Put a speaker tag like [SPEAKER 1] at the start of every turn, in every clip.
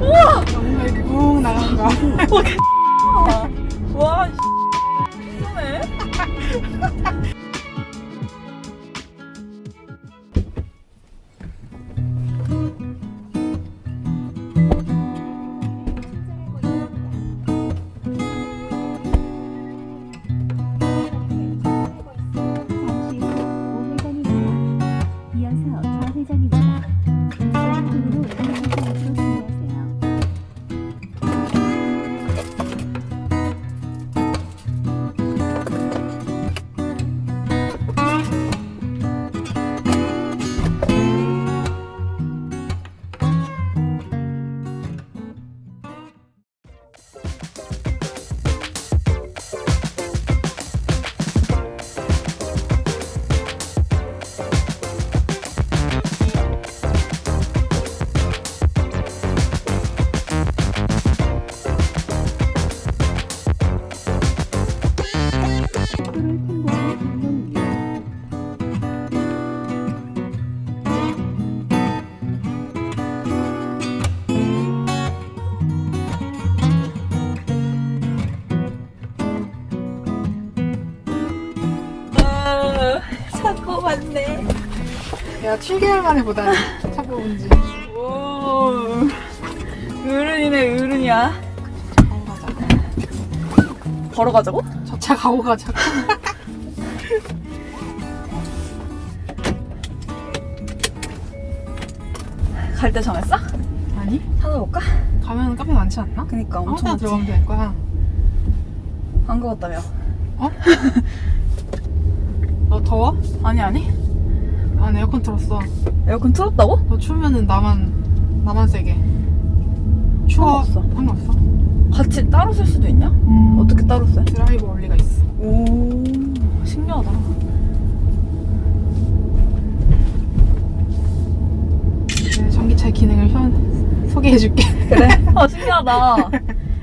[SPEAKER 1] 우와!
[SPEAKER 2] 뭔가 이렇게 붕 나가는 거야.
[SPEAKER 1] 와, 이네
[SPEAKER 2] 야, 7개월 만에 보다니. 차고 온지.
[SPEAKER 1] 오, 어른이네, 어른이야.
[SPEAKER 2] 가고 가자.
[SPEAKER 1] 걸어가자고?
[SPEAKER 2] 저 차 가고 가자.
[SPEAKER 1] 갈때 정했어?
[SPEAKER 2] 아니?
[SPEAKER 1] 찾아볼까?
[SPEAKER 2] 가면 카페 많지 않나?
[SPEAKER 1] 그니까 엄청 많지.
[SPEAKER 2] 들어가면 될 거야.
[SPEAKER 1] 안 가봤다며.
[SPEAKER 2] 너 더워?
[SPEAKER 1] 아니, 아니.
[SPEAKER 2] 난 에어컨 틀었어.
[SPEAKER 1] 에어컨 틀었다고?
[SPEAKER 2] 너 추우면은 나만, 나만 세게. 추워.
[SPEAKER 1] 상관없어.
[SPEAKER 2] 상관없어.
[SPEAKER 1] 같이 따로 쓸 수도 있냐?
[SPEAKER 2] 음.
[SPEAKER 1] 어떻게 따로 써?
[SPEAKER 2] 드라이브 원리가 있어.
[SPEAKER 1] 오, 신기하다.
[SPEAKER 2] 네, 전기차의 기능을 현, 소개해줄게.
[SPEAKER 1] 그래? 아, 신기하다.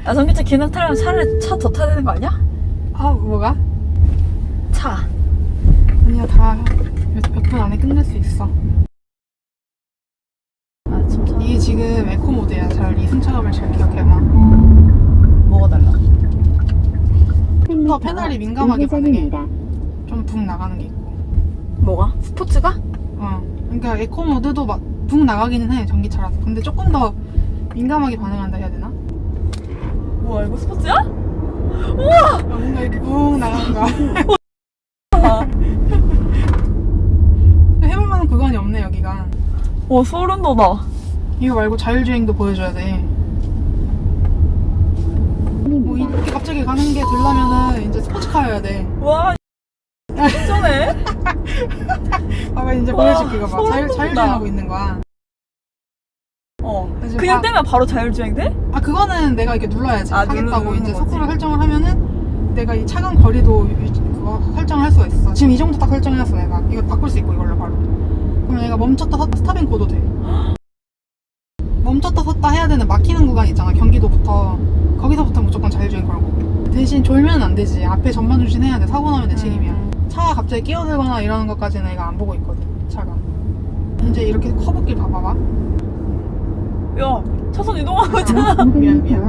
[SPEAKER 1] 야, 전기차 기능 타려면 차를 차 더 타야 되는 거 아니야?
[SPEAKER 2] 아, 뭐가?
[SPEAKER 1] 차.
[SPEAKER 2] 아니야, 다 끝낼 수 있어.
[SPEAKER 1] 아.
[SPEAKER 2] 이게 지금 에코 모드야. 잘, 이 승차감을 잘 기억해봐.
[SPEAKER 1] 뭐가 달라?
[SPEAKER 2] 더 페달이 민감하게 반응해.
[SPEAKER 3] 우회전입니다.
[SPEAKER 2] 좀붕 나가는 게 있고.
[SPEAKER 1] 뭐가? 스포츠가?
[SPEAKER 2] 어. 그러니까 에코 모드도 막붕 나가기는 해, 전기차라서. 근데 조금 더 민감하게 반응한다 해야 되나?
[SPEAKER 1] 뭐야, 이거 스포츠야?
[SPEAKER 2] 아, 뭔가 이렇게 붕 나가는 거야.
[SPEAKER 1] 아,
[SPEAKER 2] 해볼 만한 구간이 없네, 여기가.
[SPEAKER 1] 와, 소름 돋아.
[SPEAKER 2] 이거 말고 자율주행도 보여줘야 돼. 뭐 이렇게 갑자기 가는 게 되려면은 이제 스포츠카여야 돼.
[SPEAKER 1] 와, 진짜네?
[SPEAKER 2] 봐봐 이제
[SPEAKER 1] 와,
[SPEAKER 2] 보여줄게 이거 봐.
[SPEAKER 1] 소름
[SPEAKER 2] 자율. 자율주행하고 있는 거야.
[SPEAKER 1] 어.
[SPEAKER 2] 그래서
[SPEAKER 1] 그냥
[SPEAKER 2] 바-
[SPEAKER 1] 떼면 바로 자율주행 돼?
[SPEAKER 2] 아 그거는 내가 이렇게 눌러야지.
[SPEAKER 1] 아,
[SPEAKER 2] 하겠다고
[SPEAKER 1] 누르는
[SPEAKER 2] 이제
[SPEAKER 1] 거지.
[SPEAKER 2] 속도를 설정을 하면은 내가 이 차간 거리도 유- 그거 설정을 할 수가 있어. 지금 이 정도 딱 설정해놨어 내가. 이거 바꿀 수 있고 이걸로 바로. 그럼 얘가 멈췄다 섰다 스탑 앤 고도 돼. 멈췄다 섰다 해야 되는 막히는 구간 있잖아. 경기도부터 거기서부터 무조건 자율주행 걸고. 대신 졸면 안 되지. 앞에 전방 주신해야 돼. 사고 나면 내 책임이야. 차가 갑자기 끼어들거나 이러는 것까지는 얘가 안 보고 있거든. 차가. 이제 이렇게 커브길 봐봐봐.
[SPEAKER 1] 야, 차선 이동하고 있잖아.
[SPEAKER 2] 미안, 미안,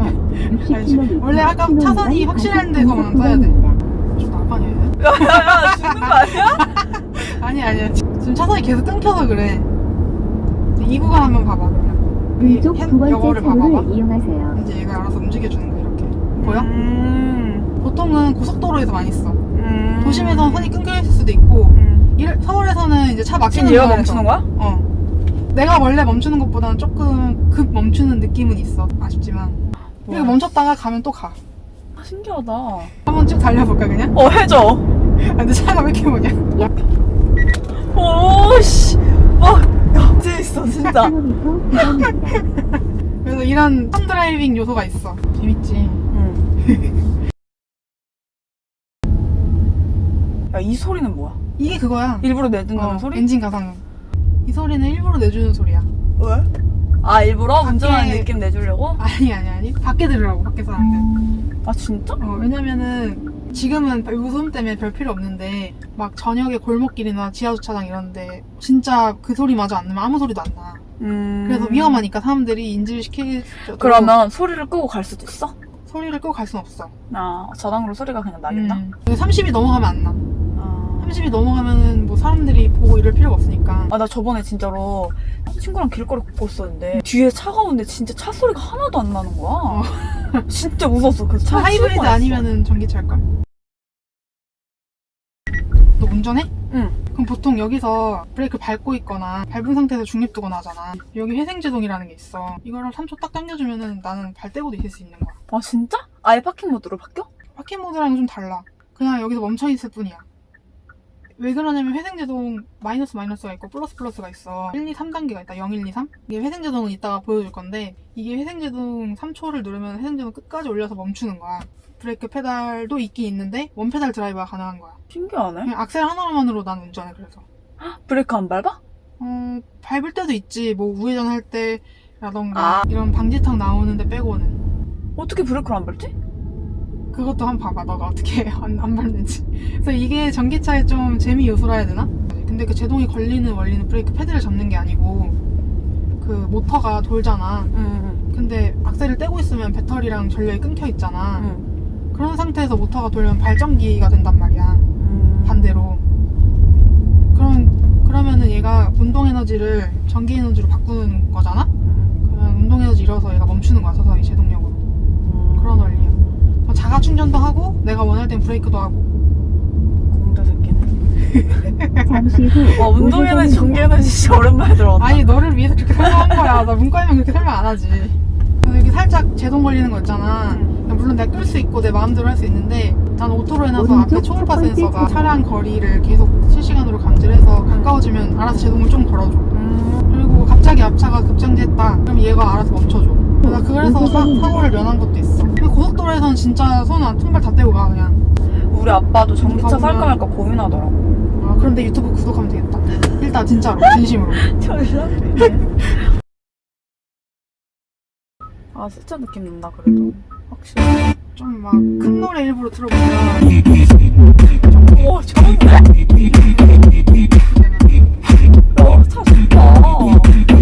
[SPEAKER 2] 아니, 원래 아까 차선이 확실한 데서만 써야 돼. 좀 나빠냐 얘?
[SPEAKER 1] 야, 야, 야, 죽는 거 아니야?
[SPEAKER 2] 아니 아니야. 지금 차선이 계속 끊겨서 그래. 이 구간 한번 봐봐. 이
[SPEAKER 3] 왼쪽 두 번째. 차로를 이용하세요.
[SPEAKER 2] 이제 얘가 알아서 움직여주는 거 이렇게. 보여?
[SPEAKER 1] 음,
[SPEAKER 2] 보통은 고속도로에서 많이 써.
[SPEAKER 1] 음.
[SPEAKER 2] 도심에서는 선이 끊겨 있을 수도 있고
[SPEAKER 1] 음.
[SPEAKER 2] 일- 서울에서는 이제 차 막히는
[SPEAKER 1] 지금 얘가. 멈추는 거야?
[SPEAKER 2] 어. 내가 원래 멈추는 것보다는 조금 급 멈추는 느낌은 있어. 아쉽지만. 그리고 멈췄다가 가면 또 가.
[SPEAKER 1] 아, 신기하다.
[SPEAKER 2] 한번 쭉 달려볼까 그냥?
[SPEAKER 1] 어, 해줘.
[SPEAKER 2] 아, 근데 차가 왜 이렇게 뭐냐?
[SPEAKER 1] 오, 씨. 와, 야, 재밌어, 진짜.
[SPEAKER 3] 1km 구간입니다.
[SPEAKER 2] 그래서 이런 선 드라이빙 요소가 있어. 재밌지.
[SPEAKER 1] 응. 야, 이 소리는 뭐야?
[SPEAKER 2] 이게 그거야.
[SPEAKER 1] 일부러 내주는
[SPEAKER 2] 어,
[SPEAKER 1] 소리?
[SPEAKER 2] 엔진 가상. 이 소리는 일부러 내주는 소리야.
[SPEAKER 1] 왜? 아, 일부러 운전하는 느낌 내주려고?
[SPEAKER 2] 아니 아니 아니. 밖에 들으라고 밖에 사람들.
[SPEAKER 1] 아, 진짜?
[SPEAKER 2] 어, 왜냐면은 지금은 요소음 때문에 별 필요 없는데 막 저녁에 골목길이나 지하 주차장 이런데 진짜 그 소리마저 안 나면 아무 소리도 안 나.
[SPEAKER 1] 음.
[SPEAKER 2] 그래서 위험하니까 사람들이 인지를 정도로
[SPEAKER 1] 그러면 소리를 끄고 갈 수도 있어?
[SPEAKER 2] 소리를 끄고 갈 순 없어.
[SPEAKER 1] 아, 저당으로 소리가 그냥 나겠다?
[SPEAKER 2] 음. 30이 넘어가면 안 나.
[SPEAKER 1] 아.
[SPEAKER 2] 30이 넘어가면은 뭐 사람들이 보고 이럴 필요가 없으니까.
[SPEAKER 1] 아, 나 저번에 진짜로 친구랑 길거리 걷고 있었는데 뒤에 차가 오는데 진짜 차 소리가 하나도 안 나는 거야. 진짜 무서웠어. 그래서
[SPEAKER 2] 차 하이브리드. 아니면은 전기차일걸? 너 운전해?
[SPEAKER 1] 응.
[SPEAKER 2] 그럼 보통 여기서 브레이크 밟고 있거나 밟은 상태에서 중립두거나 하잖아. 여기 회생제동이라는 게 있어. 이거를 3초 딱 당겨주면은 나는 발 떼고도 있을 수 있는 거야.
[SPEAKER 1] 아, 진짜? 아예 파킹 모드로 바뀌어?
[SPEAKER 2] 파킹 모드랑 좀 달라. 그냥 여기서 멈춰 있을 뿐이야. 왜 그러냐면 회생제동 마이너스 마이너스가 있고 플러스 플러스가 있어. 1, 2, 3단계가 있다. 0, 1, 2, 3. 이게 회생제동은 이따가 보여줄 건데 이게 회생제동 3초를 누르면 회생제동 끝까지 올려서 멈추는 거야. 브레이크 페달도 있긴 있는데 원페달 드라이브가 가능한 거야.
[SPEAKER 1] 신기하네.
[SPEAKER 2] 그냥 악셀 하나로만으로 난 운전해 그래서.
[SPEAKER 1] 브레이크 안 밟아?
[SPEAKER 2] 어, 밟을 때도 있지. 뭐 우회전 할 때라던가
[SPEAKER 1] 아.
[SPEAKER 2] 이런 방지턱 나오는데 빼고는.
[SPEAKER 1] 어떻게 브레이크를 안 밟지?
[SPEAKER 2] 그것도 한번 봐봐. 너가 어떻게 안, 안 밟는지. 그래서 이게 전기차의 좀 재미 요소라 해야 되나? 근데 그 제동이 걸리는 원리는 브레이크 패드를 잡는 게 아니고 그 모터가 돌잖아.
[SPEAKER 1] 응,
[SPEAKER 2] 근데 악셀을 떼고 있으면 배터리랑 전력이 끊겨 있잖아.
[SPEAKER 1] 응.
[SPEAKER 2] 그런 상태에서 모터가 돌면 발전기가 된단 말이야.
[SPEAKER 1] 음.
[SPEAKER 2] 반대로. 그럼 그러면은 얘가 운동 에너지를 전기 에너지로 바꾸는 거잖아.
[SPEAKER 1] 음.
[SPEAKER 2] 그러면 운동 에너지 잃어서 얘가 멈추는 거야 서서히 제동력으로.
[SPEAKER 1] 음.
[SPEAKER 2] 그런 원리야. 뭐 자가 충전도 하고 내가 원할 땐 브레이크도 하고.
[SPEAKER 3] 잠시 후
[SPEAKER 1] 와, 운동 에너지,
[SPEAKER 3] 우회전입니다.
[SPEAKER 1] 전기 에너지 진짜 오랜만에 들어봤다.
[SPEAKER 2] 아니 너를 위해서 그렇게 설명한 거야. 나 문과이면 그렇게 설명 안 하지. 여기 살짝 제동 걸리는 거 있잖아.
[SPEAKER 1] 응.
[SPEAKER 2] 물론 내가 끌 수 있고 내 마음대로 할 수 있는데 난 오토로 해놔서 앞에 초음파 센서가. 차량 거리를 계속 실시간으로 감지해서 가까워지면 알아서 제동을 좀 걸어줘.
[SPEAKER 1] 음.
[SPEAKER 2] 그리고 갑자기 앞차가 급정지했다. 그럼 얘가 알아서 멈춰줘. 나 그래서 사, 사고를 면한 것도 있어. 고속도로에선 진짜 손 안, 손발 다 떼고 가 그냥
[SPEAKER 1] 우리 아빠도 전기차 살까 말까 고민하더라고.
[SPEAKER 2] 아 그런데 유튜브 구독하면 되겠다 일단 진짜로 진심으로
[SPEAKER 1] 아 진짜 느낌 난다 그래도 확실히.
[SPEAKER 2] 좀 막 큰 노래 일부러 들어보면 오 좋은데. 어, 차 좋다.